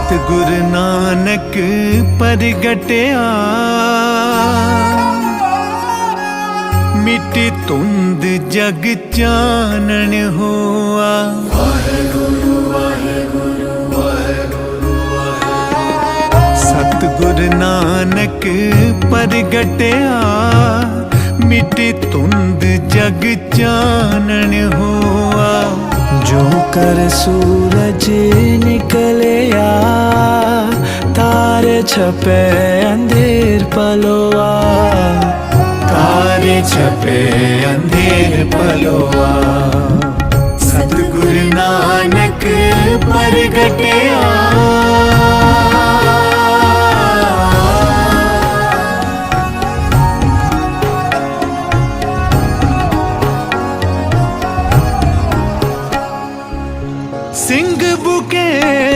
ਸਤਿਗੁਰ ਨਾਨਕ ਪ੍ਰਗਟਿਆ। ਮਿੱਟੀ ਤੁੰਦ ਜਗ ਚਾਨਣ ਹੋਆ। ਵਾਹਿਗੁਰੂ ਵਾਹਿਗੁਰੂ ਵਾਹਿਗੁਰੂ ਸਤਿਗੁਰ ਨਾਨਕ ਪ੍ਰਗਟਿਆ। ਮਿੱਟੀ ਤੁੰਦ ਜਗ ਚਾਨਣ ਹੋਆ। ਜੋ ਕਰ ਸੂਰਜ छपे अंधेर पलोवा तारे छपे अंधेर पलोवा सतगुरु नानक परगटिया ਸਿੰਘ ਬੁਕੇ